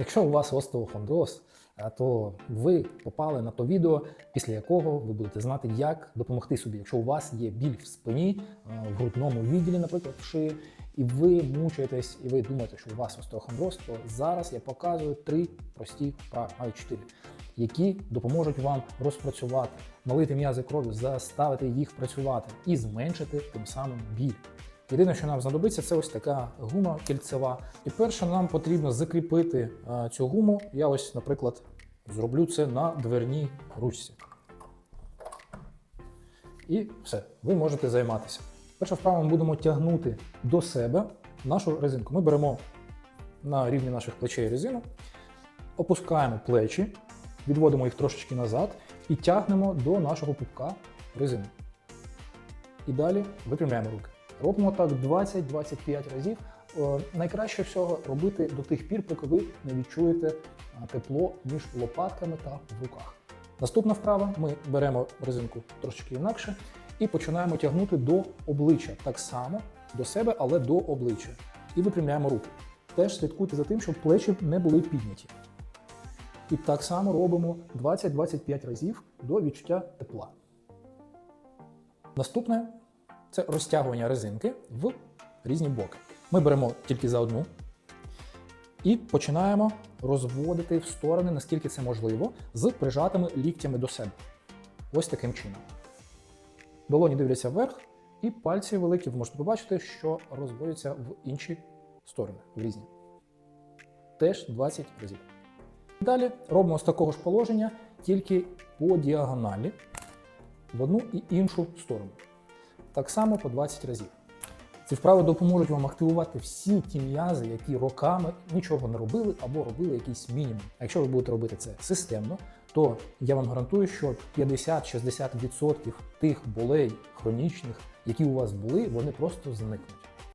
Якщо у вас остеохондроз, е, то ви попали на то відео, після якого ви будете знати, як допомогти собі. Якщо у вас є біль в спині, е, в грудному відділі, наприклад, в шиї, і ви мучаєтесь, і ви думаєте, що у вас остеохондроз, то зараз я показую три прості вправи, навіть чотири, які допоможуть вам розпрацювати, налити м'язи кров'ю, заставити їх працювати і зменшити тим самим біль. Єдине, що нам знадобиться, це ось така гума кільцева. І перше, нам потрібно закріпити е, цю гуму. Я ось, наприклад, зроблю це на дверній ручці. І все, ви можете займатися. Перша вправа ми будемо тягнути до себе нашу резинку. Ми беремо на рівні наших плечей резину, опускаємо плечі, відводимо їх трошечки назад і тягнемо до нашого пупка резину. І далі випрямляємо руки. Робимо так 20-25 разів. Е, Найкраще всього робити до тих пір, поки ви не відчуєте е, тепло між лопатками та в руках. Наступна вправа: ми беремо резинку трошечки інакше і починаємо тягнути до обличчя. Так само до себе, але до обличчя. І випрямляємо руки. Теж слідкуйте за тим, щоб плечі не були підняті. І так само робимо 20-25 разів до відчуття тепла. Наступне це розтягування резинки в різні боки. Ми беремо тільки за одну і починаємо розводити в сторони, наскільки це можливо, з прижатими ліктями до себе. Ось таким чином. Долоні дивляться вверх, і пальці великі ви можете побачити, що розводяться в інші сторони, в різні. Теж 20 разів. Далі робимо з такого ж положення, тільки по діагоналі в одну і іншу сторону. Так само по 20 разів. Ці вправи допоможуть вам активувати всі ті м'язи, які роками нічого не робили або робили якийсь мінімум. А якщо ви будете робити це системно, то я вам гарантую, що 50-60% тих болей хронічних, які у вас були, вони просто зникнуть.